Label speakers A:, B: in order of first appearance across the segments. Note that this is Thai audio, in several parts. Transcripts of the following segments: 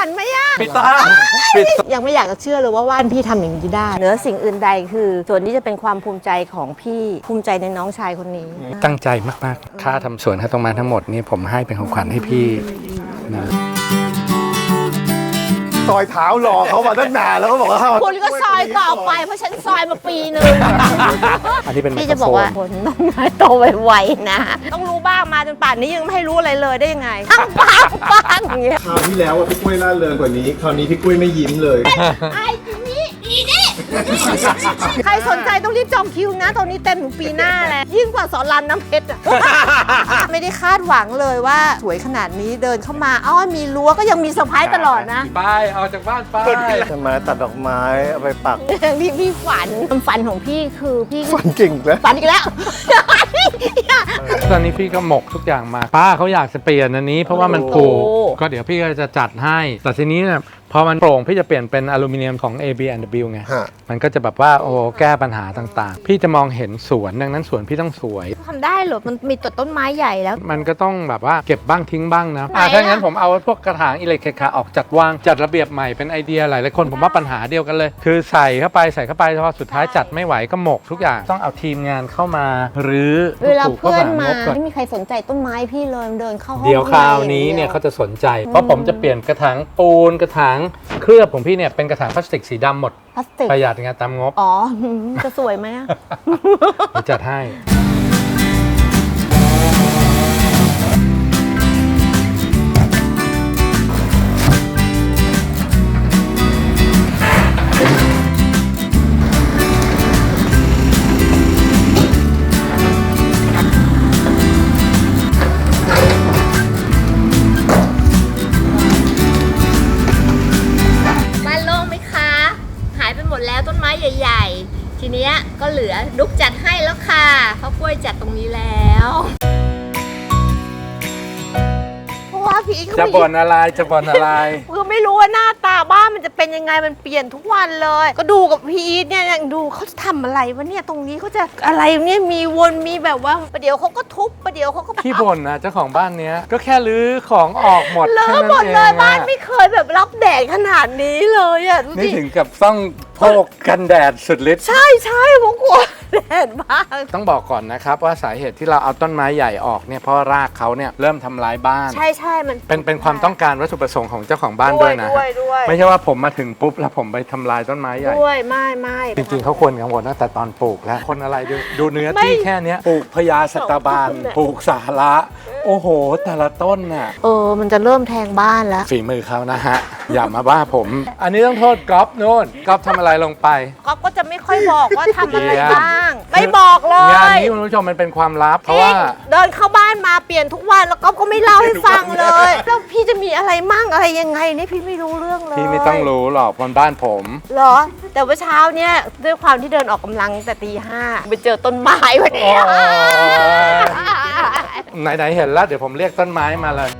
A: ฝันไหมอะ
B: ปิดตาปิดตา
A: ยังไม่อยากจะเชื่อเลยว่าว่านพี่ทำอย่างนี้ได้เหนือสิ่งอื่นใดคือ ส่วนนี้จะเป็นความภูมิใจของพี่ภูมิใจในน้องชายคนนี้
B: ตั้งใจมากๆ ค่าทำสวนค่าตรงมาทั้งหมดนี่ผมให้เป็นของขวัญให้พี่นะ
C: ซอยเท้ารอเขามาตั้งนานแล้วก็บอกว่า
A: คุณก็ซอยต่อไปเพราะฉันซอยมาปีหนึ่ง
B: อันนี้เป็น
A: พี่จะบอกว่าผลต้นไม้โตไวๆนะ ต้องรู้บ้างมาจนป่านนี้ยังไม่ให้รู้อะไรเลยได้ยังไงปังปังปังอย่างเงี้ย
C: คราวที่แล้วอะพี่กุ้ยล่าเริงกว่านี้ คราวนี้พี่กุ้ยไม่ยิ้มเลย
A: ไอ้นี่อีนี่ ใครสนใจต้องรีบจองคิวนะ ตอนนี้เต็มถึงปีหน้าแล้วยิ่งกว่าสอนรามน้ำเพชรอะ ไม่ได้คาดหวังเลยว่าสวยขนาดนี้เดินเข้ามาอ้อมีรั้วก็ยังมีเซอร์ไพรส์ตลอดนะ
B: ไปออกจากบ้านไป
C: ใช่ไหมตัดดอกไม้เอาไปปัก
A: พี่พี่ฝันความฝันของพี่คือพี่
C: ฝันเก่งแล้ว
A: ฝันอีกแล้ว
B: ตอนนี้พี่ก็หมกทุกอย่างมา ป้าเขาอยากจะเปลี่ยนอันนี้ เพราะว่ามันผูก
A: โอ้
B: ก็เดี๋ยวพี่ก็จะจัดให้ แต่ทีนี้เนี่ย พอมันโปร่งพี่จะเปลี่ยนเป็นอลูมิเนียมของ AB&W ไง
C: ฮะ
B: มันก็จะแบบว่าโอ้แก้ปัญหาต่างๆ พี่จะมองเห็นสวนดังนั้นสวนพี่ต้องสวย
A: ทำได้เหรอ มันมีต้นต้นไม้ใหญ่แล้ว
B: มันก็ต้องแบบว่าเก็บบ้างทิ้งบ้างนะ
A: ไหน
B: อะ
A: อะ
B: ถ้างั้นผมเอาพวกกระถางอิเล็กเคคาออกจัดวางจัดระเบียบใหม่เป็นไอเดียหลายๆคนผมว่าปัญหาเดียวกันเลย คือใส่เข้าไปใส่เข้าไปพอสุดท้ายจัดไม่ไหวก็หมกทุกอย่างต้องเอาทีมงานเข้ามา หรือ
A: เวลา
B: ปลูก
A: เพื่อน
B: ข้
A: มา
B: หงบก่อน
A: ไม่มีใครสนใจต้นไม้พี่เลยเดินเข้าห้อง
B: เดี๋ยวคราวนี้เนี่ยเขาจะสนใจ เพราะผมจะเปลี่ยนกระถางปูนกระถางเคลือบของพี่เนี่ยเป็นกระถางพลาสติกสีดำหมด
A: พลาสติก
B: ประหยัดงานตามงบ
A: อ๋อ จะสวยไหมอะ
B: เดี๋ยวจัดให้
A: จะไม่
B: บ่นอะไรจะบ่นอะไร
A: คือไม่รู้ว่าหน้าตาบ้านมันจะเป็นยังไงมันเปลี่ยนทุกวันเลย ก็ดูกับพี่อีทเนี่ยยังดูเขาจะทำอะไรวะเนี่ยตรงนี้เขาจะอะไรเนี่ยมีวนมีแบบว่าประเดี๋ยวเขาก็ทุบประเดี๋ยวเขาก็
B: พี่บ่นนะเจ้าของบ้านเนี้ย ก็แค่รื้อของออกหมด
A: เลอะ
B: แค่นั้น
A: หมดเลย
B: องอะ
A: บ้านไม่เคยแบบรับแดดขนาดนี้เลยอะดู
B: นี่
A: สิ
B: ถึงกับต้อง โพกกันแดดสุดฤทธิ์
A: ใช่ใช่ผมกลัวแดดมาก
B: ต้องบอกก่อนนะครับว่าสาเหตุที่เราเอาต้นไม้ใหญ่ออกเนี่ยเพราะว่ารากเขาเนี่ยเริ่มทำลายบ้าน
A: ใช่ใช่มัน
B: เป็นเป็นความต้องการวัตถุประสงค์ของเจ้าของบ้านด้วยนะ
A: ด้วยด้วย
B: ไม่ใช่ว่าผมมาถึงปุ๊บแล้วผมไปทำลายต้นไม้ใหญ่
A: ด้วยไม่ไม่
B: จริงๆเขาควรกังวลตั้งแต่ตอนปลูกแล้ว คนอะไรดูดูเนื้อ
A: ไม่
B: ที่แค่เนี้ยปลูกพญาสตาบาน
A: สองต้นน่ะ
B: ปลูกสาระ โอ้โห แต่ละต้นน่ะ
A: เออ มันจะเริ่มแทงบ้านแล้ว
B: ฝีมือเขานะฮะ อย่ามาว่าผม อันนี้ต้องโทษก๊อฟนู่นก๊อฟทำอะไรลงไป
A: ก๊อฟก็จะไม่ค่อยบอกว่าทำอะไร
B: เดี๋ยว
A: บ้าง ไม่บอกเลย
B: งานนี้คุณผู้ชมมันเป็นความลับ เพราะว่า
A: เดินเข้าบ้านมาเปลี่ยนทุกวันแล้วก๊อฟก็ไม่เล่าให้ฟังเลยแล้วพี่จะมีอะไรมั่งอะไรยังไงนี่พี่ไม่รู้เรื่องเลย
B: พี่ไม่ต้องรู้หรอกบนบ้านผม
A: เหรอ แต่ว่าเช้าเนี่ยด้วยความที่เดินออกกำลังตั้งแต่ตีห้าไปเจอต้นไม้พอดี
B: โอ้ย ไหนๆเห็นแล้ว เดี๋ยวผมเรียกต้นไม้มาเลย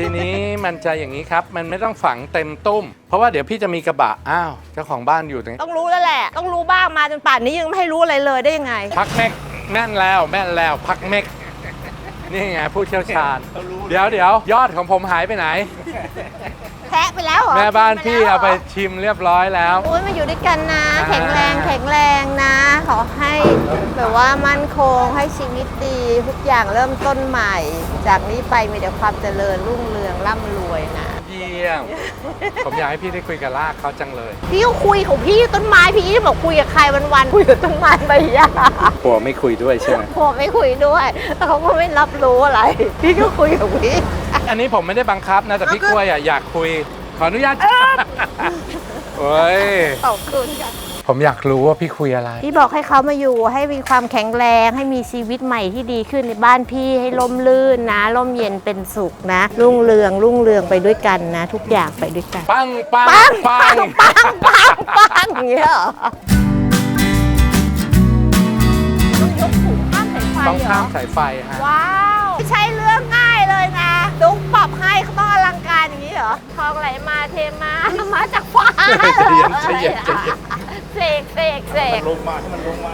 B: ทีนี้มันจะอย่างนี้ครับ มันไม่ต้องฝังเต็มตุ้ม เพราะว่าเดี๋ยวพี่จะมีกระบะ อ้าว เจ้าของบ้านอยู่ตรงนี้
A: ต้องรู้แล้วแหละ ต้องรู้บ้างมาจนป่านนี้ยังไม่ให้รู้อะไรเลยได้ยังไง
B: พักเม็กแม่นแล้วแม่นแล้วพักเม็กนี่ไงผู้เชี่ยวชาญ เดี๋ยวเดี๋ยวยอดของผมหายไปไหน
A: แทะไปแล้วเหรอ
B: แม่บ้านพี่
A: กิ
B: เอาไป
A: แล้วหร
B: ชิมเรียบร้อยแล้ว
A: โอ้ยมาอยู่ด้วยกันนะ
B: อ่า
A: แข็งแรงแข็งแรงนะ ขอให้แบบว่ามั่นคงให้ชีวิตดีทุกอย่างเริ่มต้นใหม่ จากนี้ไปมีแต่ความเจริญรุ่งเรืองร่ำรวยนะ
B: เยี่ยม ผมอยากให้พี่ได้คุยกับลากเขาจังเลย
A: พี่ก็คุยของพี่ต้นไม้พี่อีทบอกคุยกับใครวันๆคุยกับต้นไม้ใบหญ้า
B: ผัวไม่คุยด้วยใช่ไหม
A: ผมไม่คุยด้วยแล้วเขาก็ไม่รับรู้อะไร พี่ก็คุยกับพี่
B: อันนี้ผมไม่ได้บังคับนะ แต่พี่กล้วยอะอยากคุย ขออนุญาตโอ้ย
A: ขอบคุณค่ะ
B: ผมอยากรู้ว่าพี่คุยอะไร
A: พี่บอกให้เขามาอยู่ให้มีความแข็งแรงให้มีชีวิตใหม่ที่ดีขึ้นในบ้านพี่ให้ร่มรื่นนะร่มเย็นเป็นสุขนะ รุ่งเรืองรุ่งเรืองไปด้วยกันนะ ทุกอย่างไปด้วยกัน
B: ปังปัง
A: ปัง
B: ปั
A: ปั
B: ง
A: งปังปังปังอย่างเงี้ยเหรอต้องยกถุงข้ามสายไฟ
B: ต้อง
A: เหร
B: ข้า
A: อ
B: มสายไฟฮะ
A: ว้า ทองไหลมาเทมามาจากฟ้า
B: ใจเย็นใจเย็นใจเย็น
A: เสกเสกเสก
C: ลงมาให้มันลงมา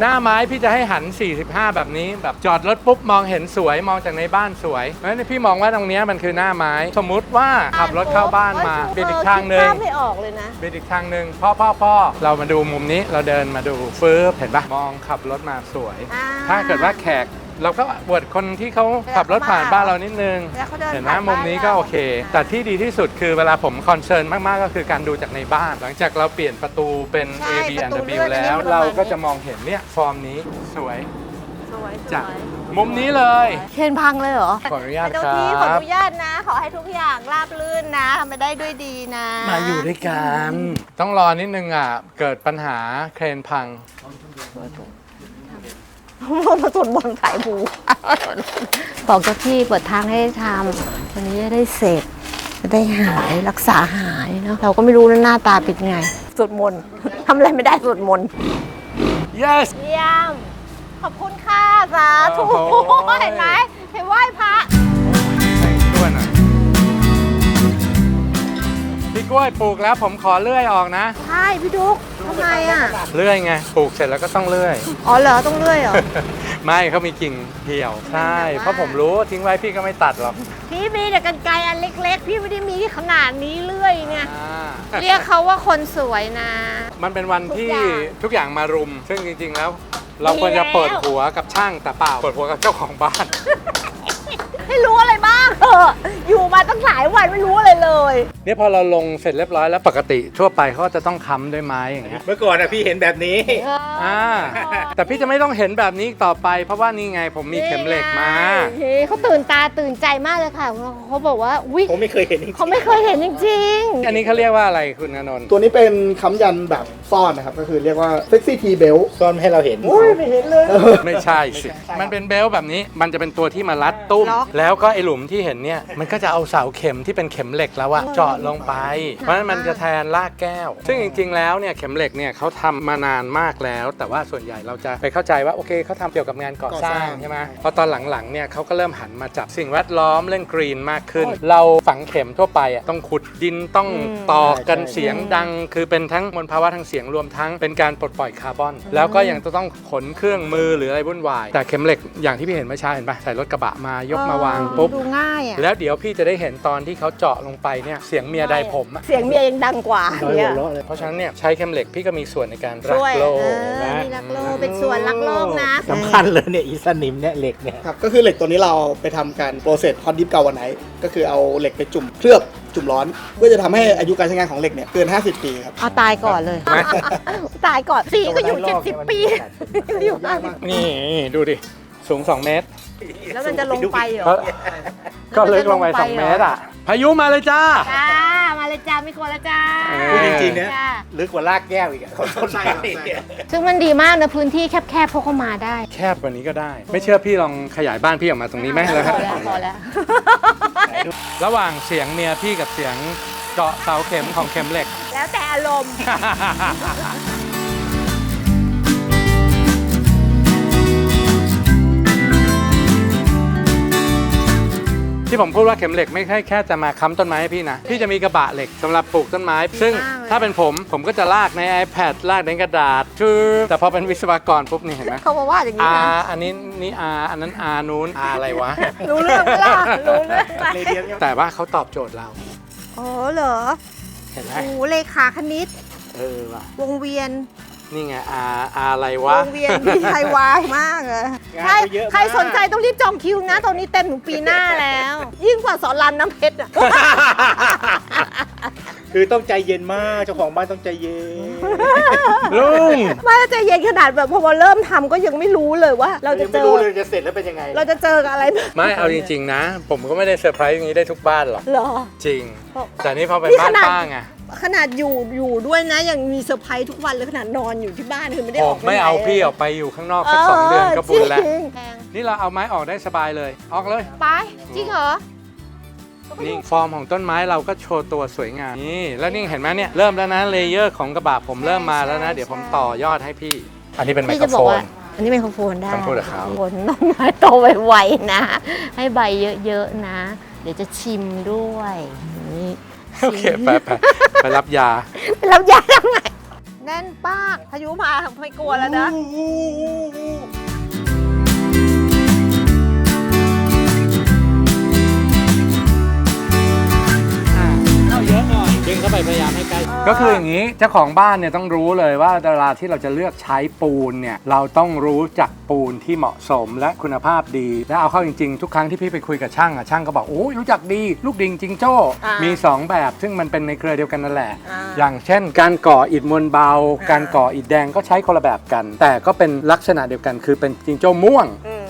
B: หน้าไม้พี่จะให้หัน 45 แบบนี้ แบบจอดรถปุ๊บมองเห็นสวยมองจากในบ้านสวยเพราะฉะนั้นพี่มองว่าตรงเนี้ยมันคือหน้าไม้ สมมุติว่าขับรถเข้าบ้านมาเปลี่ยนอีกทางหนึ่ง
A: เออคิดภพไม่ออกเลยนะ
B: เปลี่ยนอีกทางหนึ่งพ่อพ่อพ่อเรามาดูมุมนี้เราเดินมาดูฟื้บเห็นปะมองขับรถมาสวย
A: อ่า
B: ถ้าเกิดว่าแขก เราก็บวดคนที่เขาขับรถผ่านบ้านเรานิดนึง
A: แล้วเขาเดิน
B: เห็นไหม
A: ผ่าน
B: มุมนี้ก็
A: บ้านเรา
B: โอเค แต่ที่ดีที่สุดคือเวลาผมคอนเซิร์นมากๆ ก็คือการดูจากในบ้าน หลังจากเราเปลี่ยนประตูเป็น
A: ใช่
B: A B
A: ประตู
B: and
A: เลื่
B: W
A: อนอันนี้
B: แล้ว
A: มันประมาณ
B: เราก็
A: นี้
B: จะมองเห็นเนี่ยฟอร์มนี้สวย
A: สวย
B: จาก
A: สวย
B: มุมนี้เลย
A: เคนพังเลยเหรอ
B: ขออนุญาต
A: เจ้า
B: ครั
A: ที่ขออบนุญาตนะ ขอให้ทุกอย่างราบรื่นนะทำไปได้ด้วยดีนะ
B: มาอยู่ด้วยกัน ต้องรอนิดนึงอะเกิดปัญหาเครนพัง
A: มาสวดมนต์สายบูบอกเจ้าที่เปิดทางให้ทำวันนี้จะได้เสร็จจะได้หายรักษาหายเนาะเราก็ไม่รู้นะหน้าตาเป็นไงสวดมนต์ทำอะไรไม่ได้สวดมนต์
B: yes
A: เยี่ยมขอบคุณค่ะสาธุ
B: โอ้โห
A: เห็นไหมเห็นไหว้พระ
B: พี่กล้วยปลูกแล้วผมขอเลื่อยออกนะ
A: ใช่พี่ดุ๊กทำไมอะ
B: เลื่อยไงปลูกเสร็จแล้วก็ต้องเลื่อย
A: อ๋อเหรอต้องเลื่อยเหรอ
B: ไม่เขามีกิ่งเหี่ยว ใช่ เพราะผมรู้ทิ้งไว้พี่ก็ไม่ตัดหรอก
A: พี่มีแต่กันไกรอันเล็กๆ พี่ไม่ได้มีขนาดนี้เลื่อยเนี่ย
B: อ่า
A: เรียกเขาว่าคนสวยนะ
B: มันเป็นวันที่
A: ทุกอย่าง
B: ทุกอย่างมารุม ซึ่งจริง ๆ แล้ว เราควรจะ
A: ดีแล้ว
B: เปิดหัวกับช่างแต่เปล่าเปิดหัวกับเจ้าของบ้าน
A: ให้รู้อะไรบ้าง เถอะอยู่มาตั้งหลายวันไม่รู้อะไรเลย
B: เนี่ยพอเราลงเสร็จเรียบร้อยแล้วปกติทั่วไปเขาก็จะต้องค้ำด้วยไม้อย่างเงี้ย
C: เมื่อก่อนอะพี่เห็นแบบนี้
B: อ่าแต่พี่จะไม่ต้องเห็นแบบนี้อีกต่อไป เพราะว่านี่ไงผมมีเข็มเหล็กมา
A: เฮ้เขาตื่นตาตื่นใจมากเลยค่ะ เขาบอกว่าอุ้ย
C: ผมไม่เคยเห็นจริงๆ
A: เขาไม่เคยเห็นจริง
B: อันนี้เขาเรียกว่าอะไรคุณอนนท์
D: ตัวนี้เป็นค้ำยันแบบซ่อนนะครับ ก็คือเรียกว่า sexy T belt
C: ซ่อนไม่ให้เราเห็น
D: ไม่เห็นเลย
B: ไม่ใช่สิ มันเป็นเบลต์แบบนี้ มันจะเป็นตัวที่มารัดตุ้ม แล้วก็ไอหลุมที่เห็นเนี่ยมันก็จะเอาเสาเข็มที่เป็นเข็มเหล็กแล้วอะเจาะลงไป เพราะฉะนั้นมันจะแทนลากแก้ว ซึ่งจริง ๆ แล้วเนี่ยเข็มเหล็กเนี่ยเขาทำมานานมากแล้ว แต่ว่าส่วนใหญ่เราจะไปเข้าใจว่าโอเคเขาทำเกี่ยวกับงานก่อสร้าง
D: ก่อสร้าง
B: ใช่ไหมพอตอนหลังๆเนี่ยเขาก็เริ่มหันมาจับสิ่งแวดล้อมเรื่องกรีนมากขึ้น เราฝังเข็มทั่วไปอะต้องขุดดินต้องตอกกันเสียงดัง คือเป็นทั้งมลภาวะทางเสียงรวมทั้งเป็นการปลดปล่อยคาร์บอน แล้วก็ยังจะต้องขนเครื่องมือหรืออะไรวุ่นวายแต่เข็มเหล็กอย่างที่พี่เห็นเมื่อเช้าเห็นปะใส่รถกระบะมา
A: ๆ
B: ยกมาวางปุ๊บ
A: ดูง่ายอะ
B: แล้วเดี๋ยวพี่จะได้เห็นตอนที่เขาเจาะลงไปเนี่ยเสียงเมียใดผมอะ
A: เสียงเมียยังดังกว่า
D: น้อย
A: เนี่
D: หั
A: ยว
D: เราะเลย
B: เพราะฉะนั้นเนี่ยใช้เข็มเหล็กพี่ก็มีส่วนในการรั
A: ช่
B: ก
A: วย
B: โล
A: เอกอ
B: นะ
A: มีรักโลกเป็นส่วนรักโลกนะ
C: สำคัญเลยเนี่ยอีสนิมเนี่ยเหล็กเนี่ย
D: ครับก็คือเหล็กตัวนี้เราไปทำการโปรเซสฮอตดิฟเกาวันไหน ก็คือเอาเหล็กไปจุ่มเคลือบจุ่มร้อน เพื่อจะทำให้อายุการใช้งานของเหล็กเนี่ยเกิน 50 ปีครับ
A: เอาตายก่อนเลยตายก่อนสีก็อยู่ 70 ปี อยู่ได้
B: นี่ดูดิ สูง 2 เมตร
A: แล้วมันจะลงไปเหรอ
B: ก็ ก็ลึกลงไป
A: มันจะลงไป
B: 2
A: เหรอ
B: เมตรอะ พายุมาเลยจ้า
A: จ้า มาเลยจ้าไม่กลัวแล้วจ้า
B: เออ
C: พูดจริงๆนะ
A: จ้า
C: ลึกกว่าลากแก้วอีกอะคนต้น
D: ใช่
C: ไม้
D: ครับใช่
A: ซึ่งมันดีมากนะพื้นที่แคบๆพวกเขามาได้
B: แคบกว่านี้ก็ได้ ไม่เชื่อพี่ลองขยายบ้านพี่ออกมาตรงนี้ไหมแล้ว
A: พอแล้วพอแล้ว
B: ระหว่างเสียงเมียพี่กับเสียงเจาะเสาเข็มของเข็มเหล็ก
A: แล้วแต่อารมณ์
B: ที่ผมพูดว่าเข็มเหล็กไม่ใช่แค่จะมาค้ำต้นไม้ให้พี่นะ พี่จะมีกระบะเหล็กสำหรับปลูกต้นไม้ ซึ่ง
A: มากเลย
B: ถ้าเป็นผมผมก็จะลากใน iPad ลากในกระดาษชือแต่พอเป็นวิศวกรปุ๊บนี่เห็นไหม
A: เขามาว่าอย่างนี้
B: อา
A: นะ
B: อันนี้นี่อาอันนั้นอานู้นอาอะไรวะ
A: รู้เรื่องไหมล่ะรู้เรื่องไหม
C: เลยเดียวเนี่ย
B: แต่ว่าเขาตอบโจทย์เรา
A: อ๋อเหรอ
B: เห็นไหม
A: โอ้เลขาคณิต
B: เออว่ะ
A: วงเวียน
B: นี่ไงอาอาอะไร
A: ว
B: วะ
A: งเวียนพี่ไทยวายมากเลยใครใครสนใจต้องรีบจองคิวนะ ตอนนี้เต็มถึงปีหน้าแล้ว ยิ่งกว่าสอนรามน้ำเพชรอะ
C: คือต้องใจเย็นมากเจ้าของบ้านต้องใจเย็น
B: ลุง
A: ไม่แล้วใจเย็นขนาดแบบพอเริ่มทำก็ยังไม่รู้เลยว่า เราจะ
C: ยัง
A: เจ
C: ไม่
A: อ
C: รู้เลยจะเสร็จแล้วเป็นยังไง
A: เราจะเจอกับอะไร
B: ไม่เอาจริง ๆ นะ ผมก็ไม่ได้เซอร์ไพรส์อย่างนี้ได้ทุกบ้านหรอก
A: เหรอ
B: จริงแต่นี่พอเป็น
A: นี่
B: บ้า
A: ข
B: น
A: นาด
B: ป้าไง
A: ขนาดอยู่อยู่ด้วยนะ ยังมีเซอร์ไพรส์ทุกวันเลยขนาดนอนอยู่ที่บ้านคือไม่ได้
B: ผ
A: อ
B: ม
A: อกป
B: ไม่
A: หน
B: เอาพี่ออกไปอยู่ข้างนอกสักสองเดือนก็บุญแล้ว
A: จริง
B: นี่เราเอาไม้ออกได้สบายเลย ออกเลย
A: ไปจริงเหรอ
B: นี่ฟอร์มของต้นไม้เราก็โชว์ตัวสวยงามนี่แล้วนี่เห็นไหมเนี่ยเริ่มแล้วนะเลเยอร์ของกระบะผมเริ่มมาแล้วนะ
A: ใช่
B: เดี๋ยวผม
A: ใช่
B: ต่อยอดให้พี่ อันนี้เป็นไม
A: พี่
B: โคร
A: จะบอ
B: โฟ
A: กว่า
B: น
A: อันนี้ไมโครโฟนได้
B: ต้องพูดกับเขา
A: ผลต้นไม้โตไวๆนะ ให้ใบเยอะๆนะ เดี๋ยวจะชิมด้วยนี่
B: โอเคไปไปไปรับยา
A: ไปรับยาทำไงในแน่นปากพายุมาไม่กลัวแล้วนะ
B: ดึงเข้าไปพยายามให้ใกล้ ก็คืออย่างนี้เจ้าของบ้านเนี่ยต้องรู้เลยว่าเวลาที่เราจะเลือกใช้ปูนเนี่ยเราต้องรู้จักปูนที่เหมาะสมและคุณภาพดี และเอาเข้าจริงๆ ทุกครั้งที่พี่ไปคุยกับช่างอะช่างก็บอกโอ้ยรู้จักดีลูกดิงจิงโจ้มี2แบบ ซึ่งมันเป็นในเครือเดียวกันนั่นแหละ
A: อ่า
B: อย่างเช่น การก่ออิฐมวลเบา การก่ออิฐแดงก็ใช้คนละแบบกัน แต่ก็เป็นลักษณะเดียวกันคือเป็นจิงโจ้ม่วง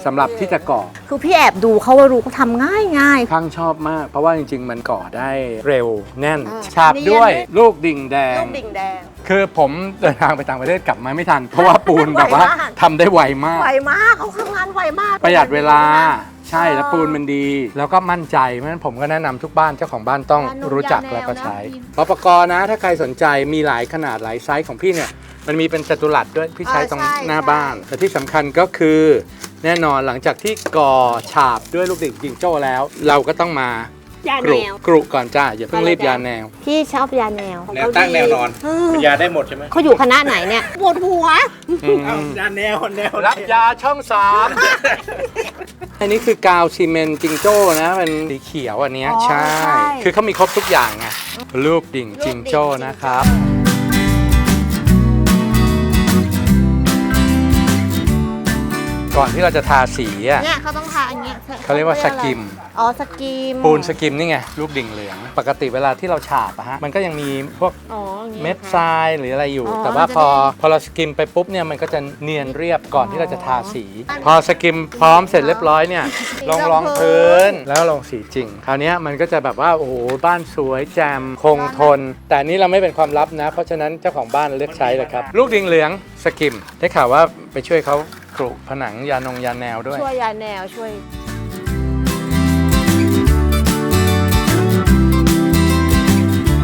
B: สำหรับที่จะก่อ
A: คือพี่แอบดูเขาว่ารู้เขาทำง่ายง่าย
B: ช่างชอบมาก เพราะว่าจริง ๆ มันก่อได้เร็วแน่น
A: อ่า
B: ฉาบด้วยลูกดิ่งแด
A: ลู
B: ง
A: กดิ่งแดง
B: คือผมเดินทางไปต่างประเทศกลับมาไม่ทัน เพราะว่าปูนแบบว่า
A: ไวมาก
B: ทำได้ไวมาก
A: ไวมากเขาทำงานไวมาก
B: ประหยัดเวลาใช่
A: เออ
B: แล้วปูนมันดี แล้วก็มั่นใจเพราะฉะนั้นผมก็แนะนำทุกบ้านเจ้าของบ้านต้อง
A: ยานุ่ม
B: รู้จัก
A: ยาแนว
B: แล้วก็ใช้
A: นะ
B: ปปกนะถ้าใครสนใจมีหลายขนาดหลายไซส์ของพี่เนี่ย มันมีเป็นจัตุรัสด้วยพี่ใช้ตรงหน้าบ้านแต่ที่สำคัญก็คือแน่นอนหลังจากที่ก่อฉาบด้วยลูกดิ่งจิงโจ้แล้ว เราก็ต้องมายา
A: ก
B: รุ
A: แนว
B: กรุก่อนจ้าอย่าเพิ่งรีบยาแนว
A: พี่ชอบยาแนว
C: แนวตั้งแนวนอน
A: เออ
C: เป็นยาได้หมดใช่ไหม
A: เขาอยู่คณะไหนเนี่ย ปวดหัว
C: ยาแนวแนว
B: รับยาช่องสามอันนี้คือกาวซีเมนต์จิงโจ้นะเป็นสีเขียวอันเนี้ย
A: อ๋อ
B: ใช่
A: ใช่
B: คือเขามีครบทุกอย่างไงรูปดิ่งจิงโจ้นะครับ ก่อนที่เราจะทาสีอะ
A: เนี่ยเขาต้องทาอย่างเงี้ย
B: เขาเรียกว่าสกิม
A: อ๋อสกิม
B: ปูนสกิมนี่ไงรูปดิ่งเหลือง ปกติเวลาที่เราฉาบอะฮะมันก็ยังมีพวก
A: อ๋ออย่างงี้
B: เม็ด
A: ค่ะ
B: ทรายหรืออะไรอยู่
A: อ๋อ
B: แต่ว่า
A: จะ
B: พอ
A: ได้
B: พอเราสกิมไปปุ๊บเนี่ยมันก็จะเนียนเรียบก่อนที่เราจะทาสี
A: อ๋อ
B: พอสกิมพร้อมเสร็จเรียบร้อยเนี่ย
A: สี
B: ลอง
A: ร
B: ร
A: อ
B: องง
A: พื้
B: พื้
A: น
B: นแล้วลงสีจริง คราวเนี้ยมันก็จะแบบว่าโอ้โหบ้านสวยแจ่มคงทน แต่อันนี้เราไม่เป็นความลับนะ เพราะฉะนั้นเจ้าของบ้านเลือกใช้เลยครับ ลูกดิ่งเหลืองสกิมได้ข่าวว่าไปช่วยเขา กรุผนังยานงยาแนวด้วย
A: ช่วยยาแนวช่วย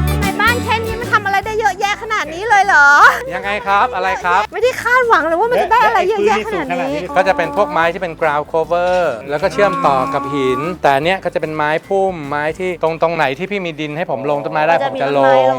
A: ทำไมบ้านแค่นี้มันทำอะไรได้เยอะแยะขนาดนี้เลยเหรอ
B: ยังไงครับอะไรครับ
A: ไม่ได้คาดหวังเลยว่ามันจะได้อะไรเยอะแยะขนาดนี้
B: ก็จะเป็นพวกไม้ที่เป็น ground cover แล้วก็เชื่อมต่อกับหิน แต่อันเนี้ยก็จะเป็นไม้พุ่มไม้ที่ตรงตรงไหนที่พี่มีดินให้ผมลงต้นไม้ได้ผมจะลง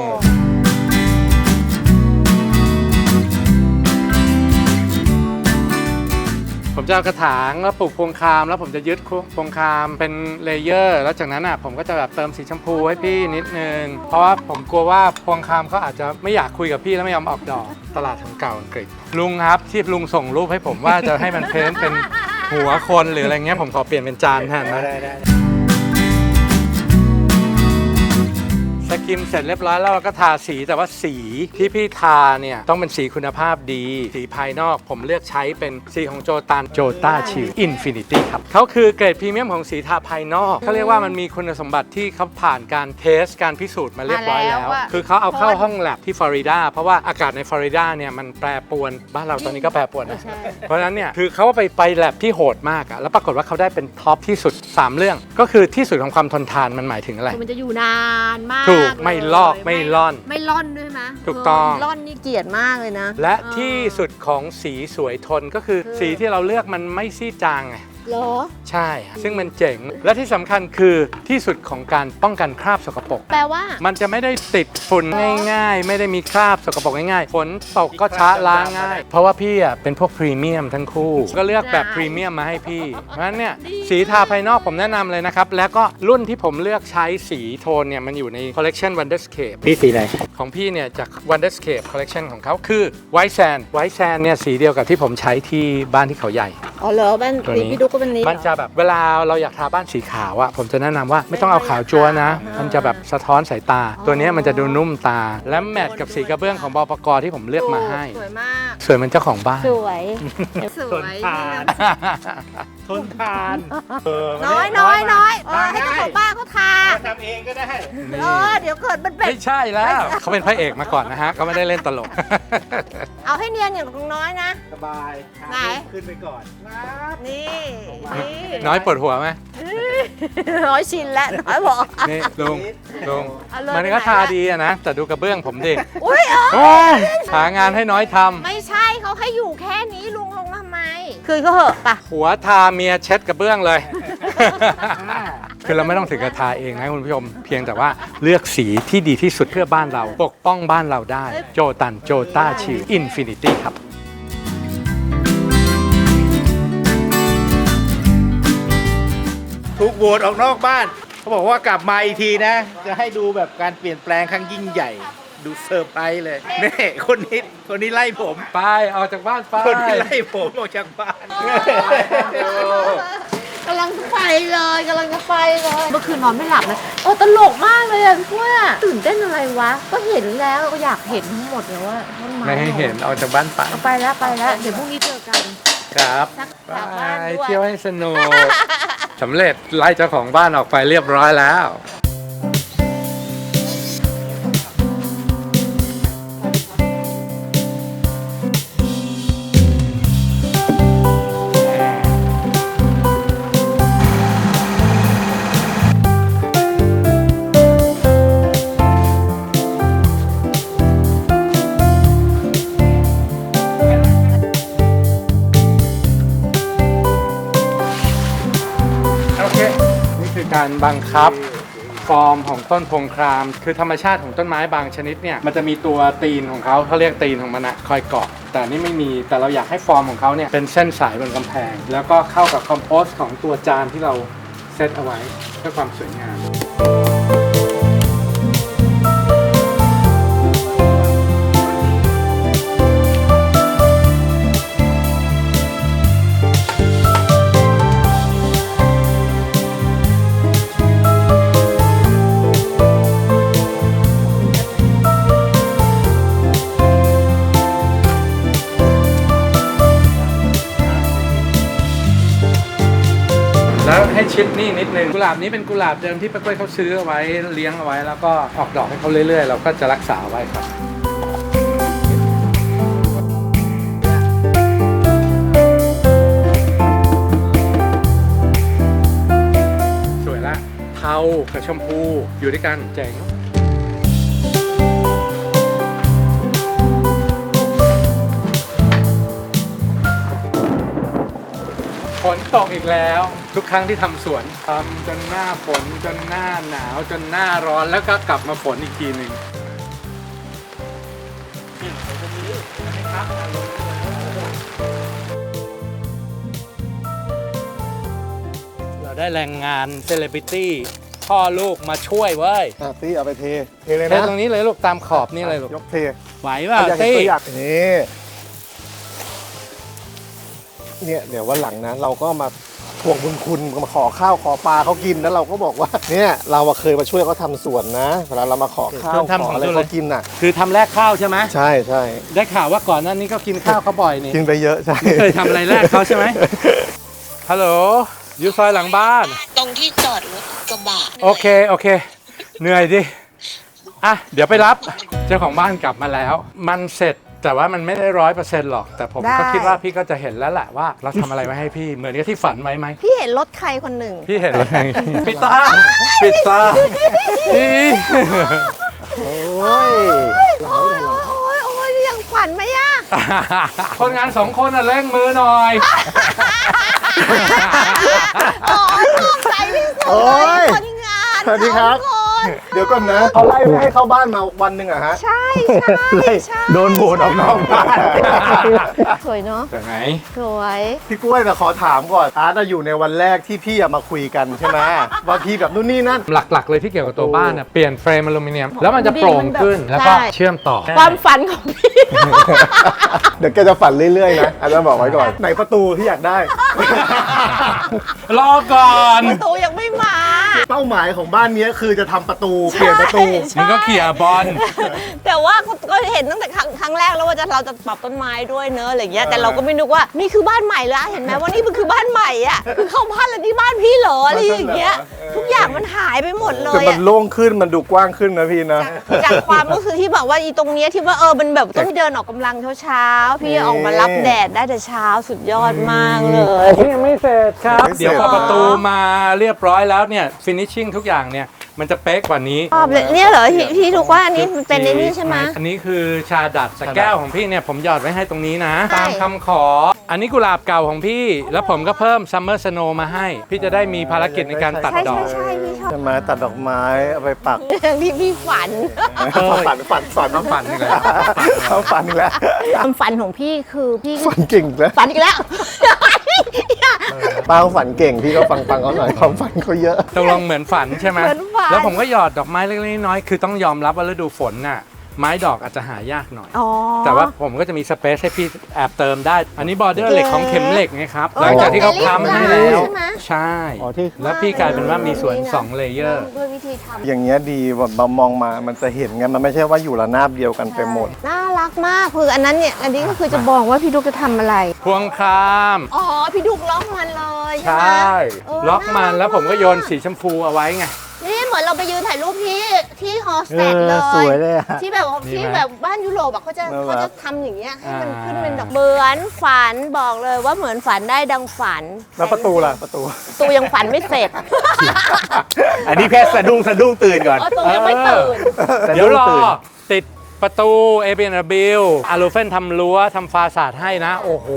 B: ผมจะเอากระถางแล้วปลูกพวงคาม แล้วผมจะยึดพวงคามเป็นเลเยอร์ แล้วจากนั้นอะผมก็จะแบบเติมสีชมพูให้พี่นิดนึง เพราะว่าผมกลัวว่าพวงคามเขาอาจจะไม่อยากคุยกับพี่แล้วไม่ยอมออกดอกตลาดของเก่าอังกฤษ ลุงครับที่ลุงส่งรูปให้ผมว่าจะให้มันเพ้นเป็นหัวคนหรืออะไรเงี้ยผมขอเปลี่ยนเป็นจานแทนนะ สกิมเสร็จเรียบร้อยแล้วเราก็ทาสีแต่ว่าสีที่พี่ทาเนี่ยต้องเป็นสีคุณภาพดี สีภายนอกผมเลือกใช้เป็นสีของโจตันโจต้าชิลอินฟินิตี้ครับเขาคือเกรดพรีเมียมของสีทาภายนอกเขาเรียกว่ามันมีคุณสมบัติที่เขาผ่านการเทสการพิสูจน์มาเรียบร้อยแล้ว
A: มาแล้วอะ
B: คือเขาเอาเข้าห้องแลบที่ฟลอริดาเพราะว่าอากาศในฟลอริดาเนี่ยมันแปรปรวนบ้านเราตอนนี้ก็แปรปรวนนะ
A: ใช่
B: เพราะฉะนั้นเนี่ยคือเขาไปไปแลบที่โหดมากอะแล้วปรากฏว่าเขาได้เป็นท็อปที่สุด 3 เรื่อง ก็คือที่สุดของความทนทานมันหมายถึงอะไร
A: คือมันจะอยู่นานมาก
B: ถูกไม่ลอก
A: เย
B: ไม่ล่อน
A: ไม่ล่อนด้วยไหม
B: ถูกต้อง
A: เล่อนนี่เกลียดมากเลยนะ
B: และ
A: เออ
B: ที่สุดของสีสวยทนก็คือ
A: คือ
B: สีที่เราเลือกมันไม่ซีดจางไง
A: เหรอ
B: ใช่ซึ่งมันเจ๋ง และที่สำคัญคือที่สุดของการป้องกันคราบสกปรก
A: แปลว่า
B: มันจะไม่ได้ติดฝุ่นง่าย ๆ ไม่ได้มีคราบสกปรกง่ายๆ ฝนตกก็ช้าล้างง่าย เพราะว่าพี่อะเป็นพวกพรีเมียมทั้งคู่ ก็เลือกแบบพรีเมียมมาให้พี่ เพราะฉะนั้นเนี่ยสีทาภายนอกผมแนะนำเลยนะครับ แล้วก็รุ่นที่ผมเลือกใช้สีโทนเนี่ยมันอยู่ในคอลเลกชัน Wonderscape
C: พี่สีไหน
B: ของพี่เนี่ยจาก Wonderscape Collection ของเขาคือ White Sand White Sand เนี่ยสีเดียวกับที่ผมใช้ที่บ้านที่เขาใหญ่
A: อ๋อเหรอบ้าน
B: ตัวนี้
A: พี่ดุ๊กก็เป็นนี้
B: มันจะแบบเวลาเราอยากทาบ้านสีขาวอะผมจะแนะนำว่าไม่ต้องเอาขาวจัวนะ มันจะแบบสะท้อนสายตา ตัวเนี้ยมันจะดูนุ่มตา และแมทกับสีกระเบื้องของบปกที่ผมเลือกมาให้
A: สวยมาก
B: สวยเหมือนเจ้าของบ้าน
A: สวย สวย
C: ทนทานเออ
A: น้อยน้อยน้อยเอ
C: ทา
A: อให้เจ้าของบ้านเขาทา
C: ทำเองก็ได้
A: เออ เดี๋ยวเกิดมันเป็น
B: ไม่ใช่แล้ว เขาเป็นพระเอกมาก่อนนะฮะเขาไม่ได้เล่นตลก
A: เอาให้เนียนอย่างลุงน้อยนะ
C: สบาย
A: ไหน
C: ขึ้นไปก่อน
A: นี่ นี่
B: น้อยปวดหัวไหม
A: น้อยชินแล้วน้อยบอก
B: นี่ลุงลุง
A: เอาเลย
B: มันก็ทาดีอะนะ แต่ดูกระเบื้องผมดิ
A: อุ้ยเออ
B: โอ้ยหางานให้น้อยทำ
A: ไม่ใช่เขาให้อยู่แค่นี้ลุงลงทำไม คือก็เหอะปะ
B: หัวทาเมียเช็ดกระเบื้องเลย คือเราไม่ต้องถึงกระทาเองนะคุณผู้ชม เพียงแต่ว่าเลือกสีที่ดีที่สุดเพื่อบ้านเรา ปกป้องบ้านเราได้ โจตันโจต้าชิลอินฟินิตี้ครับ
E: ทุกโหวตออกนอกบ้าน เขาบอกว่ากลับมาอีกทีนะ จะให้ดูแบบการเปลี่ยนแปลงครั้งยิ่งใหญ่ ดูเซอร์ไพรส์เลยนี่คนนี้คนนี้ไล่ผม
B: ไปออกจากบ้านไป
E: คนนี้ไล่ผมออกจากบ้าน
A: กำลังจะไปเลยกำลังจะไปเลยเมื่อคืนนอนไม่หลับเลยเออตลกมากเลยอะพี่ว่าตื่นเต้นอะไรวะ ก็เห็นแล้วก็อยากเห็นทั้งหมดเลยว่าต้นไม้
B: ไม่ให้เห็นออกจากบ้านไป
A: เอาไปแล้วไปแล้วเดี๋ยวพรุ่งนี้เจอกัน
B: ครับ
A: สัก
B: ไป
A: กลับบ้านด้วย
B: เที่ยวให้สนุกสำเร็จไล่เจ้าของบ้านออกไปเรียบร้อยแล้ว ครับ ฟอร์มของต้นพงคราม คือธรรมชาติของต้นไม้บางชนิดเนี่ยมันจะมีตัวตีนของเขาเขาเรียกตีนของมันนะคอยเกาะ แต่นี่ไม่มีแต่เราอยากให้ฟอร์มของเขาเนี่ยเป็นเส้นสายบนกำแพง แล้วก็เข้ากับคอมโพสของตัวจานที่เราเซตเอาไว้เพื่อความสวยงาม ชิดนี่นิดนึงกุหลาบนี้เป็นกุหลาบเดิมที่ป้าก้อยเขาซื้อเอาไว้เลี้ยงเอาไว้ แล้วก็ออกดอกให้เขาเรื่อยๆ เราก็จะรักษาไว้ครับสวยละเทากับชมพูอยู่ด้วยกันเจ๋ง นตกอีกแล้ว ทุกครั้งที่ทำสวนทำจนหน้าฝนจนหน้าหนาวจนหน้าร้อนแล้วก็กลับมาฝนอีกทีหนึ่งเราได้แรงงานเซเลบริตี้พ่อลูกมาช่วยเว้ย
C: อะตี้เอาไปเท เทเลย
B: เท
C: นะ
B: ตรงนี้เลยลูกตามขอบนี่เลยลูก
C: ยกเท
B: ไหวเปล่า
C: อยากเห็น
B: ตี้
C: ตัวอย่างนี่ เนี่ยเดี๋ยววันหลังนะ เราก็มาทวงบุญคุณมาขอข้าวขอปลาเขากินแล้วเราก็บอกว่า เนี่ยเราอะเคยมาช่วยเขาทำสวนนะเวลาเรามาขอข้าวขออะไรเขากินน่ะ
B: คือทำแรกข้าวใช่ไหม
C: ใช่ใช่
B: ได้ข่าวว่าก่อนหน้านี้ก็กินข้าวเขาบ่อยนี่
C: กินไปเยอะใช่
B: เคยทำอะไรแรกเขาใช่ไหม ฮัลโหลอยู่ซอยหลังบ้าน
F: ตรงที่จอดรถกระบะ
B: โอเค โอเค เหนื่อยดิ อะ เดี๋ยวไปรับ เจ้าของบ้านกลับมาแล้ว มันเสร็จ แต่ว่ามันไม่ได้ร้อยเปอร์เซ็นต์หรอก แต่ผมก็
A: ได้
B: คิดว่าพี่ก็จะเห็นแล้วแหละว่า เราทำอะไรไว้ให้พี่เหมือนกับที่ฝันไว้ไหม
A: พี่เห็นรถใครคนหนึ่ง
B: พี่เห็นแล้วไงปิดตาปิดตาพี่
C: โอ้ย
A: โอ้ยโอ้ยโอ้ยนี่ยังฝันไหมอะ
B: คนงานสองคนอะเร่งมือหน่อย
A: โอ้ยตกใจที่สุด
C: โอ้
A: เลยยคนงาน
C: สวัสดีครับ
A: สอง คน
C: เดี๋ยวก่อนนะเขาไล่ไม่ให้เข้าบ้านมาวันหนึ่งอะฮะ
A: ใช่ใช่
C: ไล่
A: ใช่
C: โดนโบนออกนอกบ้าน
A: สวยเนาะ
B: แต่ไหน
A: สวย
C: พี่กล้วยแต่ขอถามก่อนอาร์ตอะอยู่ในวันแรกที่พี่อะมาคุยกันใช่ไหมว่าพี่แบบนู่นนี่นั่น
B: หลักๆ เลยที่เกี่ยวกับตัวบ้านน่ะเปลี่ยนเฟรมอลูมิเนียม แล้วมันจะโปร่งขึ้นแล้วก็เชื่อมต่อ
A: ความฝันของพี่
C: เดี๋ยวแกจะฝันเรื่อยๆนะอาจารย์บอกไว้ก่อนไหนประตูที่อยากได้
B: รอก่อน
A: ประตูยังไม่มา
C: เป้าหมายของบ้านเนี้ยคือจะทำประตูเปลี่ยนประตู
A: ใช่
B: มึงก็เขี่ยบอล
A: แต่ว่าก็เห็นตั้งแต่ครั้งครั้งแรกแล้วว่าจะเราจะปรับต้นไม้ด้วยเนอะอะไรเงี้ยแต่เราก็ไม่นึกว่านี่คือบ้านใหม่แล้วเห็นไหมว่านี่มันคือบ้านใหม่อะคือเข้าบ้านแล้วนี่บ้านพี่เหรออะไรอย่างเงี้ย
C: เออ
A: ทุกอย่างมันหายไปหมดเล
C: คือยมัน
A: อะ
C: โล่งขึ้นมันดูกว้างขึ้นนะพี่นะ
A: จากความรู้สึกที่แบบว่าอีตรงเนี้ยที่ว่าเออมันแบบต้องเดินออกกำลังเช้าๆพี่ออกมารับแดดได้แต่เช้าสุดยอดมากเลย
B: ยังไม่เสร็จครับ
C: ไม่เสร็จ
B: เดี๋ยวพอประตูมาเรียบร้อยแล้วเนี่ยฟินินิชชิ่งทุกอย่างเนี่ย มันจะเป๊ะกว่านี้
A: ชอบเลยเนี่ยเหรอที่ที่ทุกว่าอันนี้มันเป็นในนี่ใช่ไหม
B: อันนี้คือชาดัดแต่แก้วของพี่เนี่ยผมหยอดไว้ให้ตรงนี้นะ
A: ใช่
B: ตามคำขอ อันนี้กุหลาบเก่าของพี่ แล้วผมก็เพิ่มซัมเมอร์สโนมาให้ พี่จะได้มีภารกิจในการตัด
A: ใช่
B: ดอ
A: ใช่
B: ก
A: ใช่
C: ใช่ไหมตัดดอกไม้เอาไปปัก
A: อย่างที่พี่ฝัน
C: ฝันฝันฝัน
B: น้ำฝันนี่แหละ
C: เขาฝันอีกแล้ว
A: ความฝันของพี่คือพี่
C: ฝันเก่งอีกแล้ว
A: ฝันอีกแล้ว
C: ป้าเขาฝันเก่งพี่ก็ฟังฟังเขาหน่อยความฝันเขาเยอะ
B: ตกลงเหมือนฝันใช่ไหม
A: เหมือนฝัน
B: แล้วผมก็หยอดดอกไม้เล็กๆน้อยๆคือต้องยอมรับว่าฤดูฝนน่ะไม้ดอกอาจจะหายากหน่อย
A: อ๋อ
B: แต่ว่าผมก็จะมีสเปซให้พี่แอบเติมได้ อันนี้บอร์เดอร์เหล็กของเข็มเหล็กไงครับ
A: โอ้
B: หลังจากที่เขาค้ำให้แล้ว
A: ใช่ไหม
B: ใช่
C: อ๋อที่
B: แล้วพี่กลายเป็นว่ามีส่วน2เลเยอร์
A: ด้วยวิธีทำ
C: อย่างเงี้ยดีแบบเรามองมามันจะเห็นไงมันไม่ใช่ว่าอยู่ระนาบเดียวกันไปหมด
A: น่ารักมากคืออันนั้นเนี่ยอันนี้ก็คือจะบอกว่าพี่ดุกจะทำอะไร
B: พวงคราม
A: อ๋อ พี่ดุกล็อกมันเลย
B: ใช
A: ใช่ไหม่เออ
B: ล็อกมัน
A: น่ารัก
B: แล้วผมก็โยนสีชมพูเอาไว้ไง
A: นี่ เหมือนเราไปยืนถ่ายรูปที่ที่ฮอสเตดเลย
C: สวยเลยอะ
A: ที่แบบว่า
B: นี่
A: ที่
B: ไหม
A: แบบบ้านยุโรปอะเขาจะ
C: น่ารัก
A: เขาจะทำอย่างเงี้ยให้มัน
B: อ่า
A: ขึ้นเป็นดอกเหมือนฝันบอกเลยว่าเหมือนฝันได้ดังฝัน
C: แล้วประตูล่ะประตู
A: ตูยังฝันไม่เสร็จ
E: อันนี้แค่สะดุ้งสะดุ้งตื่นก่อน
A: เพราะตูยังไม่ตื่น
E: สะ
B: เดี๋ยวรอ
E: ตื่น
B: ติด ประตูเอเบนบิลอารูเฟนทำรั้วทำฟาสาดให้นะ โอ้โห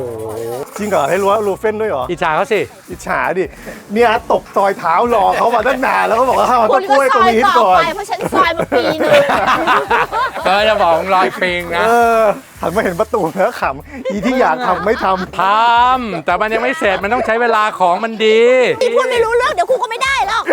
C: จริงเหรอให้รู้ว่ารูเฟนด้วยเหรอ
B: อิจฉาเขาสิ
C: อิจฉาดิ เนี่ยตกซอยเท้ารอเขามาตั้งนานแล้วก็บอกว่าเข้ามา
A: คุ
C: ต้
A: ณ
C: นก
A: ก็
C: ล้วย
A: ซ
C: ตรง
A: อย
C: นี้
A: ต่อ
C: ก่อน
A: ไปเพราะฉันซอยมาปีหนึง
B: ก็จะบอกรอยปิงนะ
C: เออหันมาเห็นประตูแล้วขำอีที่อยากทำไม่ทำ
B: ทำแต่มันยังไม่เสร็จมันต้องใช้เวลาของมันดี
A: พี่พูดไม่รู้เรื่องเดี๋ยวครูก็ไม่ได้หรอก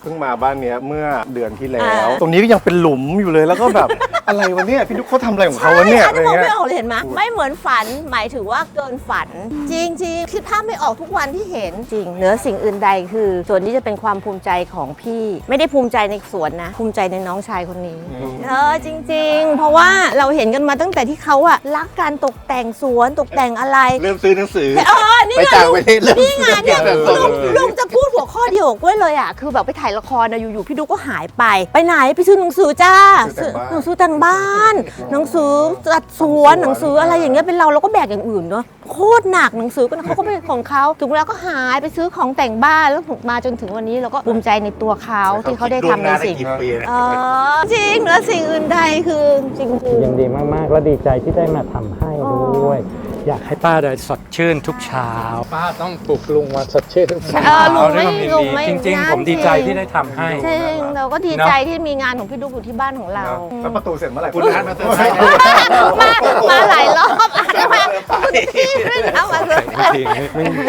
C: เพิ่งมาบ้านเนี้ยเมื่อเดือนที่แล้ว
A: อ่า
C: ตรงนี้ก็ยังเป็นหลุมอยู่เลยแล้วก็แบบ হবে อะไรวะเนี่ยพี่ดุ๊กเขาทำอะไรของเขาวะเนี่ย
A: ใช่
C: อะไร
A: ที่มอง
C: เงี้
A: ไม่
C: ย
A: ออกเลยเห็นไหมไม่เหมือนฝันหมายถึงว่าเกินฝัน จริงจริงๆคิดภาพไม่ออกทุกวันที่เห็นจริงเหนือสิ่งอื่นใดคือ ส่วนนี้จะเป็นความภูมิใจของพี่ ไม่ได้ภูมิใจในสวนนะ ภูมิใจในน้องชายคนนี้ เออจริง ๆ เพราะว่าเราเห็นกันมาตั้งแต่ที่เขาอะรักการตกแต่งสวนตกแต่งอะไร
E: เริ่มซื้อหนังสือ
A: เออนี่
E: ไป
A: ไง
E: ต่าง
A: ลุง
E: ประเทศเริ่ม
A: นี่ไงเนี่ย
E: เก็บแบบ
A: ลุงลุงจะพูดหัวข้อเดียวกับกล้วยเลยอะคือแบบไปถ่ายละครนะอยู่ๆพี่ดุ๊กก็หายไป ไปไหนไปซื้อหนังสือจ้าซื้อหนังสือแต่งบ้านหนังสือจัดสวนหนังสืออะไรอย่างเงี้ยเป็นเราเราก็แบกอย่างอื่นเนาะโคตรหนักหนังสือก็เขาก็เป็นของเขาถึงเวลาก็หายไปซื้อของแต่งบ้านแล้วมาจนถึงวันนี้เราก็ภูมิใจในตัวเขาที่เขาได้ทำในสิ่ง
E: กี่ปีนะ
A: เออจริงเหนือสิ่งอื่นใดคือจริงๆ
B: ยังดีมากๆและดีใจที่ได้มาทำให้ด้วย อยากให้ป้าได้สดชื่นทุกเช้า ป้าต้องปลุกลุงมาสดชื่นทุกเช้า
A: เออลุงไม่
B: ด้วยความยิน
A: ลุง
B: ดี
A: ไม่
B: จริง
A: น่า
B: ๆผมดีใจ
A: จริง
B: ที่ได้ทำให้
A: จริงเราก็ดี
B: เนอะ
A: ใจที่มีงานของพี่ดุ๊กอยู่ที่บ้านของเรา
C: แล้วประตูเสร็จเมื่อไหร่
E: คุณนัทมาเซอร์ไพรส์นะ
A: มามาหลายรอบอะมาคุณพี่ขึ้นเอามาเลย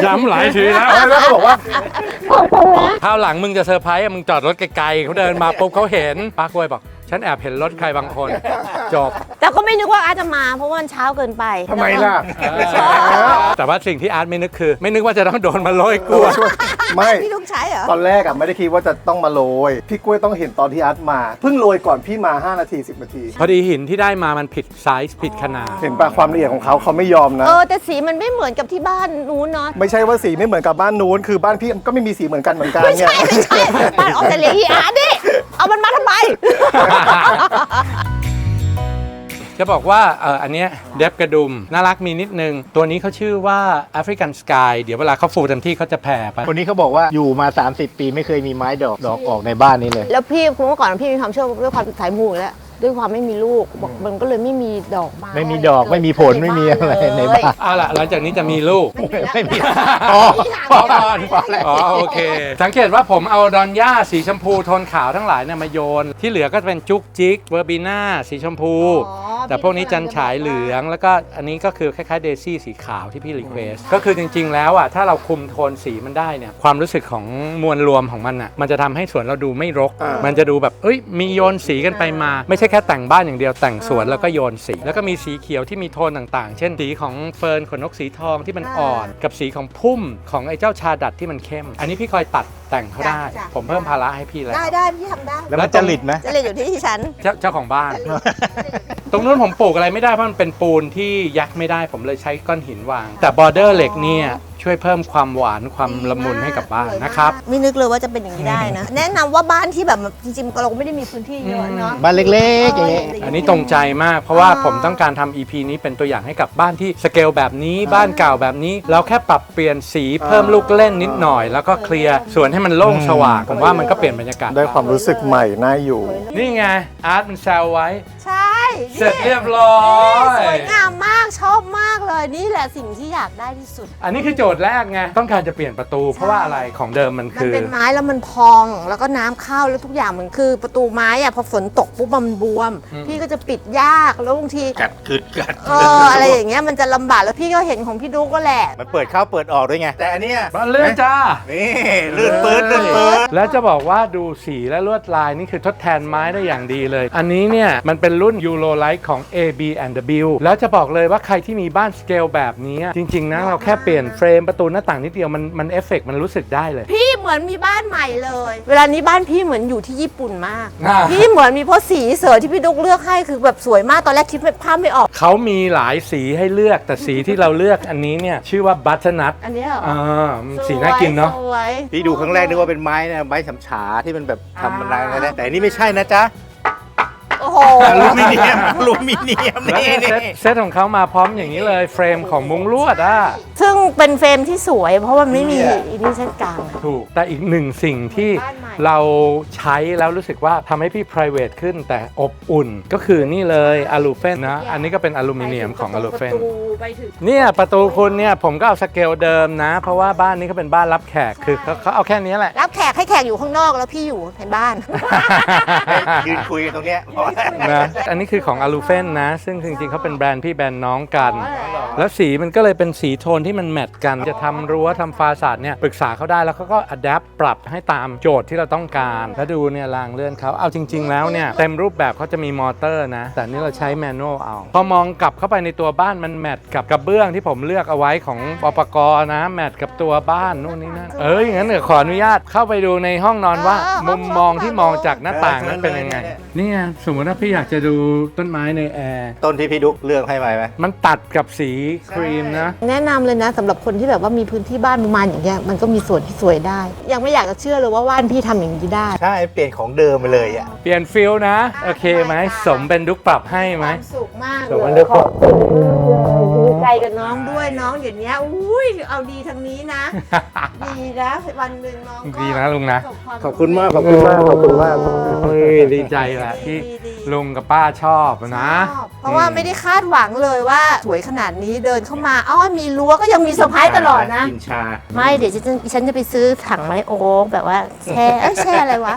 B: ย้ำหลายทีแล้ว
C: แล้วเขาบอกว่า
B: คราวหลังมึงจะเซอร์ไพรส์อะมึงจอดรถไกลๆเขาเดินมาปุ๊บเขาเห็นป้ากล้วยบอก ฉันแอบเห็นรถใครบางคน จบ
A: แต่ก็ไม่นึกว่าอาจจะมาเพราะว่ามันเช้าเกินไป
C: ทำไมล่ะ
B: แต่ว่าสิ่งที่อาร์ตไม่นึกคือ ไม่นึกว่าจะต้องโดนมาโรยกล้วย
C: ไม่
A: พี่ลุงใช้เหรอ
C: ตอนแรกอะไม่ได้คิดว่าจะต้องมาโรย พี่กล้วยต้องเห็นตอนที่อาร์ตมา เพิ่งโรยก่อนพี่มา 5 นาที 10 นาที
B: พอดีหินที่ได้มามันผิดไซส์ผิดขนาด
C: เห็นปะความละเอียดของเขาเขาไม่ยอมนะ
A: เออแต่สีมันไม่เหมือนกับที่บ้านนู้นเนาะ
C: ไม่ใช่ว่าสีไม่เหมือนกับบ้านนู้น คือบ้านพี่ก็ไม่มีสีเหมือนกันเหมือนกัน
A: ไม่
C: เนี่ย
A: ใช่ไม่ใช่บ้านออสเตรเลียที่อาร์ตดิ
B: จะบอกว่าเอออันเนี้ยเดฟกระดุม น่ารักมีนิดนึง ตัวนี้เขาชื่อว่าแอฟริกันสกายเดี๋ยวเวลาเขาฟูเต็มที่เขาจะแผ่ไป
E: คนนี้เขาบอกว่าอยู่มา 30 ปีไม่เคยมีไม้ดอกดอกออกในบ้านนี้เลย
A: แล้วพี่คุณเมื่อก่อนพี่มีความเชื่อด้วยความสายมูอยู่แล้ว ด้วยความไม่มีลูกบอกมันก็เลยไม่มีดอกไม้
E: ไม่มีดอกไม่มีผลไม่มีอะไรในบ้าน
B: เอาล่ะหลังจากนี้จะมีลูก
E: ไม่มี
B: อ๋อ
E: พอก่อนพอแล้ว
B: อ๋อโอเค สังเกตว่าผมเอาดอนย่าสีชมพูโทนขาวทั้งหลายเนี่ยมาโยน ที่เหลือก็จะเป็นจุกจิกเวอร์บีน่าสีชมพู
A: อ๋อ
B: แต่พวกนี้จันฉายเหลืองแล้วก็อันนี้ก็คือคล้ายๆเดซี่สีขาวที่พี่รีเควสก็คือจริง ๆ แล้วอะถ้าเราคุมโทนสีมันได้เนี่ยความรู้สึกของมวลรวมของมันอะมันจะทำให้สวนเราดูไม่รก
C: อ่ามั
B: มันจะดูแบบเอ้ยมีโยนสีกันไปมาไม่ใช่แค่แต่งบ้านอย่างเดียวแต่งสวนแล้วก็โยนสี แล้วก็มีสีเขียวที่มีโทนต่างๆ เช่นสีของเฟิร์นขนนกสีทองที่มันอ่อน กับสีของพุ่มของไอ้เจ้าชาดัดที่มันเข้ม อันนี้พี่คอยตัดแต่งเขาได้
A: จ้ะ
B: ผมเพิ่มภาระให้พี่แล้ว
A: ได้ได้พี่ทำได้
E: แล้วมันจริตไหม
A: จะเลยอยู่ที่ฉัน
B: เจ้าเจ้าของบ้าน ตรงนู้นผมปลูกอะไรไม่ได้เพราะมันเป็นปูนที่ยักไม่ได้ผมเลยใช้ก้อนหินวาง แต่บอร์เดอร์เหล็กเนี่ย ช่วยเพิ่มความหวานความละมุนให้กับบ้านนะครับ
A: ไม่นึกเลยว่าจะเป็นอย่างนี้ได้นะ แนะนำว่าบ้านที่แบบจริงๆเราไม่ได้มีพื้นที่เยอะเนาะ
E: บ้านเล็กๆอย่างเงี้ย
B: อันนี้ตรงใจมากเพราะว่า
A: อ่า
B: ผมต้องการทำ EP นี้เป็นตัวอย่างให้กับบ้านที่สเกลแบบนี้บ้านเก่าแบบนี้ เราแค่ปรับเปลี่ยนสีเพิ่มลูกเล่นนิดหน่อย แล้วก็เคลียร์สวนให้มันโล่งสว่างผมว่ามันก็เปลี่ยนบรรยากาศ
C: ได้ความรู้สึกใหม่น่าอยู่
B: นี่ไงอาร์ตมันแซวไว้
A: ใช่
B: เสร็จเรียบร้อย
A: สวยงามมากชอบมากเลยนี่แหละสิ่งที่อยากได้ที่สุด
B: อันนี้คือโจทย์แรกไงต้องการจะเปลี่ยนประตูเพราะว่าอะไรของเดิมมัน
A: มัน
B: คือ
A: เป็นไม้แล้วมันพองแล้วก็น้ำเข้าแล้วทุกอย่างมันคือประตูไม้อะพอฝนตกปุ๊บมันบวม พี่ก็จะปิดยากแล้วบางที
E: กัดกึดกัด
A: เอออะไรอย่างเงี้ยมันจะลำบากแล้วพี่ก็เห็นของพี่ดุ๊กก็แหละ
E: มันเปิดเข้าเปิดออกด้วยไง แต่อันเนี้ย
B: บ้านเลื่อนจ้า
E: นี่ลื่นปื๊ดลื่นปื๊ด
B: แล้วจะบอกว่าดูสีและลวดลายนี่คือทดแทนไม้ได้อย่างดีเลย อันนี้เนี่ย มันเป็นรุ่น Euro Light ของ AB W แล้วจะบอกเลยว่าใครที่มีบ้านสเกลแบบนี้ จริง ๆ นะ เราแค่เปลี่ยนเฟรมประตูหน้าต่างนิดเดียวมันมันเอฟเฟกมันรู้สึกได้เลย
A: พี่เหมือนมีบ้านใหม่เลย เวลานี้บ้านพี่เหมือนอยู่ที่ญี่ปุ่นมาก
B: อ่า
A: พี่เหมือนมีเพราะสีเสือที่พี่ดุ๊กเลือกให้คือแบบสวยมากตอนแรกคิดภาพไม่ออก
B: เขามีหลายสีให้เลือกแต่สีที่เราเลือกอันนี้เนี่ยชื่อว่าบัตเ r อร์นัท
A: อันเนี้ยเหรอ
B: อ่าสีน่ากินเนาะ
A: สวย
E: พี่ดูครั้งแรกนึกว่าเป็นไม้นะไม้สำฉาที่มันแบบทำมันอะไรนะแต่อันนี่ไม่ใช่นะจ๊ะ
A: โอ้โห
E: อลูมิเนียมอลูมิเนียม
B: แล้ว
E: นี่
B: เซต
E: นี่
B: เซตของเขามาพร้อมอย่างนี้เลยเฟรมของมุงลวดอะ
A: ซึ่งเป็นเฟรมที่สวย เพราะว่ามันไม่มีอินี่เส้นกลางอะ
B: ถูก แต่อีกหนึ่งสิ่งที่
A: บ้านใหม่
B: เราใช้แล้วรู้สึกว่าทำให้พี่ private ขึ้นแต่อบอุ่น ก็คือนี่เลยอะลูเฟนนะ อันนี้ก็เป็นอลูมิเนียมของอะลูเฟน
A: ประตูไปถึง
B: เนี่ยประตูคุณเนี่ยผมก็เอาสเกลเดิมนะ เพราะว่าบ้านนี้เขาเป็นบ้านรับแขกคือเขาเขาเอาแค่นี้แหละ
A: รับแขกให้แขกอยู่ข้างนอกแล้วพี่อยู่ในบ้าน
E: ยืนคุยกันตรงเนี้ยพอแล้ว
B: นะอันนี้คือของอลูเฟนนะ ซึ่งจริงๆเขาเป็นแบรนด์พี่แบรนด์น้องกัน
A: อ๋อเหรอ
B: แล้วสีมันก็เลยเป็นสีโทนที่มันแมทกัน จะทำรั้วทำฟาสาดเนี่ยปรึกษาเขาได้แล้วเขาก็อัดแอปปรับให้ตามโจทย์ที่เราต้องการ แล้วดูเนี่ยรางเลื่อนเขาเอาจริง ๆ แล้วเนี่ยเต็มรูปแบบเขาจะมีมอเตอร์นะ แต่นี่เราใช้แมนนวลเอา พอมองกลับเข้าไปในตัวบ้านมันแมทกับกระเบื้องที่ผมเลือกเอาไว้ของปปกนะแมทกับตัวบ้านนู่นนี่นั่นเอ้ยงั้นเดี๋ยวขออนุญาตเข้าไปดูในห้องนอนว่า
A: เออ
B: มุมมองที่มองจากหน้าต่างนั้น
E: เออ
B: เป็นยังไง
E: เนี่ย
B: เนี่ยสมมติว่าพี่อยากจะดูต้นไม้ในแอร์
E: ต้นที่พี่ดุ๊กเลือกให้ไหมไหม
B: มันตัดกับสีครีมนะ
A: แนะนำเลยนะสำหรับคนที่แบบว่ามีพื้นที่บ้านประมาณอย่างเงี้ยมันก็มีส่วนที่สวยได้ ยังไม่อยากจะเชื่อเลยว่าว่านพี่ทำอย่างนี้ได้
E: ใช่เปลี่ยนของเดิมไปเลยอะ
B: เปลี่ยนฟิลนะ โอเคไหมสมเป็นดุกปรับให้ไหม
A: ความสุขมาก
B: สม
A: เล
B: อั
A: ย
B: นเดอร์
A: ขอบคุณดีใจกับน้องด้วยน้องอย่างเนี้ยอุ้ยเอาดีทางนี้นะ ดีนะวันหนึ่งน้องก็
B: ดีนะลุงนะ
A: ประสวาม
C: ขอบคุณมาก ขอบคุณมาก ขอบคุณมาก
B: เฮ้ยดีใจแหละที่
A: ดีดี
B: ลุงกับป้าชอบนะ
A: ชอบเพราะว่าไม่ได้คาดหวังเลยว่าสวยขนาดนี้เดินเข้ามาอ้อมีรั้วก็ยังมีเซอร์ไพรส์ตลอดนะ
E: กินชา
A: ไม่เดี๋ยวฉันจะฉันจะไปซื้อถังไม้โอ๊กแบบว่าแช่เอ้ยแช่อะไรวะ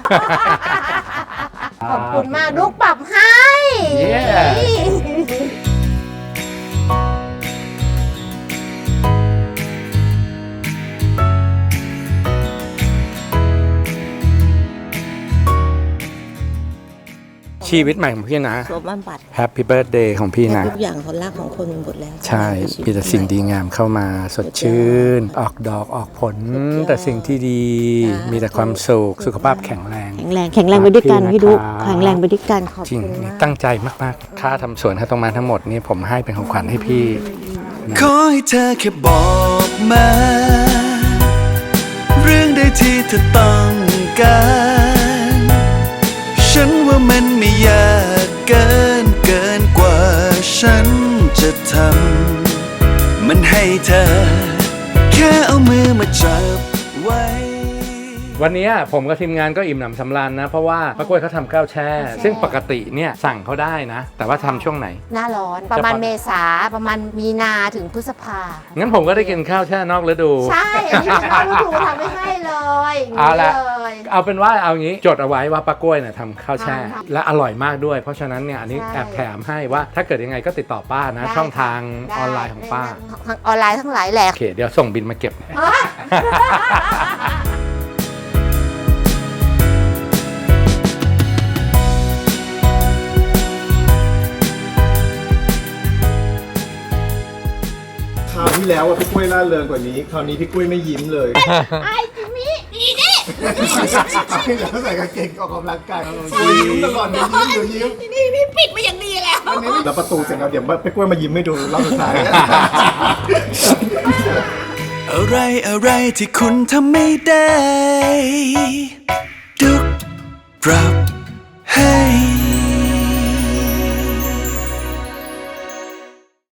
A: ขอบคุณมากลูกปรับให้
B: เย้ ชีวิตใหม่ของพี่นะ
G: ครบบำบัด
B: Happy Birthday ของพี่นะ
G: ทุกอย่างคนรักของคนมันหมดแล้ว
B: ใช่มีแต่สิ่งดีงามเข้ามาสดชื่น ออกดอกออกผล แต่สิ่งที่ดีมีแต่ความสุขสุขภาพแข็งแรง
G: แข็งแรงแข็งแรงไปด้วยกัน
B: ครับ
G: พี่ดุ
B: ครับ
G: แข็งแรงไปด้วยกันขอบ
B: จริง
G: คุณมาก
B: ตั้งใจมากๆ ค่าทำสวนค่าตรงมาทั้งหมดนี่ผมให้เป็นของขวัญให้พี่
H: ขอให้เธอแค่บอกมา เรื่องใดที่เธอต้องการ ฉันว่ามันไม่ยากเกินเกินกว่าฉันจะทำ มันให้เธอ แค่เอามือมาจับไว้
B: วันนี้ผมกับทีมงานก็อิ่มหนำสำราญนะ เพราะว่าป้ากล้วยเขาทำข้าวแช่ ซึ่งปกติเนี่ยสั่งเขาได้นะ แต่ว่าทำช่วงไหน
A: หน้าร้อนประมาณ
B: จะปะ
A: เมษาประมาณมีนาถึงพฤษภา
B: งั้นผมก็ได้กินข้าวแช่นอกฤดู
A: ใช่อันนี้คือน้องฤดูทำไม่ให้เลยย่งนี้
B: เอาละ
A: เลย
B: เอาเป็นว่าเอางี้จดเอาไว้ว่าป้ากล้วยเนี่ยทำข้าวแช่
A: ทำ
B: และอร่อยมากด้วย เพราะฉะนั้นเนี่ยอันนี้
A: ใช่
B: แอบแถมให้ว่าถ้าเกิดยังไงก็ติดต่อป้านะ
A: ได้
B: ช่องทาง
A: ได้
B: ออนไลน์ของป้า
A: ทางออนไลน์ทั้งหลายแหละ
B: โอเค เดี๋ยวส่งบินมาเก็บ
C: คราวที่แล้วว่าพี่กล้วยล่าเริงกว่านี้ คราวนี้พี่กล้วยไม่ยิ้มเลย
A: ไอ้จิมมี่ดีดิ
C: แล้วใส่กางเกงออกกำลังกายยิ้มตลอดเดี๋ยวยิ้มเดี๋ยวยิ้ม
A: นี่พี่ปิดมาอย่างดีแล้ว
C: อันนี้แล้วประตูเสร็จแล้วเดี๋ยวพี่กล้วยมายิ้มให้ดูรอบสุดท้าย
H: อะไรอะไรที่คุณทำไม่ได้ ดุกปรับให้